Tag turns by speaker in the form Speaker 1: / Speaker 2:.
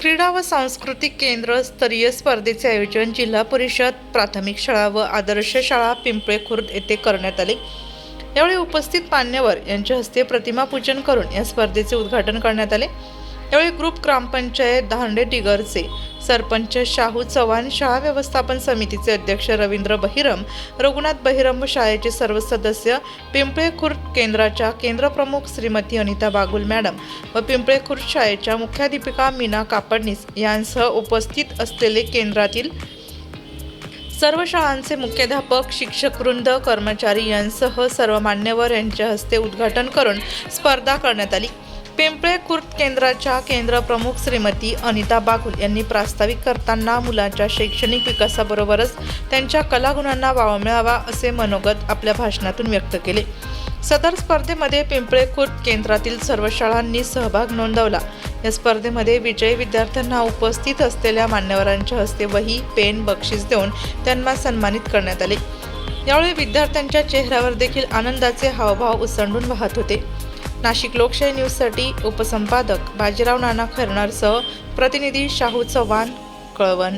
Speaker 1: क्रीडा व सांस्कृतिक केंद्र स्तरीय स्पर्धेचे आयोजन जिल्हा परिषद प्राथमिक शाळा व आदर्श शाळा पिंपळे खुर्द येथे करण्यात आले. यावेळी उपस्थित मान्यवर यांच्या हस्ते प्रतिमा पूजन करून या स्पर्धेचे उद्घाटन करण्यात आले. यावेळी ग्रुप ग्रामपंचायत धांडेटिगरचे सरपंच शाहू चव्हाण शाळा व्यवस्थापन समितीचे अध्यक्ष रवींद्र बहिरम रघुनाथ बहिरम व शाळेचे सर्व सदस्य पिंपळे खुर्द केंद्राच्या केंद्रप्रमुख श्रीमती अनिता बागुल मॅडम व पिंपळे खुर्द शाळेच्या मुख्याध्यापिका मीना कापडनीस यांसह उपस्थित असलेले केंद्रातील सर्व शाळांचे मुख्याध्यापक शिक्षक वृंद कर्मचारी यांसह सर्व मान्यवर यांच्या हस्ते उद्घाटन करून स्पर्धा करण्यात आली. पिंपळे खुर्द केंद्राच्या केंद्रप्रमुख श्रीमती अनिता बागुल यांनी प्रास्ताविक करताना मुलांच्या शैक्षणिक विकासाबरोबरच त्यांच्या कलागुणांना वाव मिळावा असे मनोगत आपल्या भाषणातून व्यक्त केले. सदर स्पर्धेमध्ये पिंपळे खुर्द केंद्रातील सर्व शाळांनी सहभाग नोंदवला. या स्पर्धेमध्ये विजयी विद्यार्थ्यांना उपस्थित असलेल्या मान्यवरांच्या हस्ते वही पेन बक्षीस देऊन त्यांना सन्मानित करण्यात आले. यावेळी विद्यार्थ्यांच्या चेहऱ्यावर देखील आनंदाचे हावभाव उसंडून वाहत होते. नाशिक लोकशाही न्यूजसाठी उपसंपादक बाजीराव नाना खरणारसह प्रतिनिधी शाहू चव्हाण कळवण.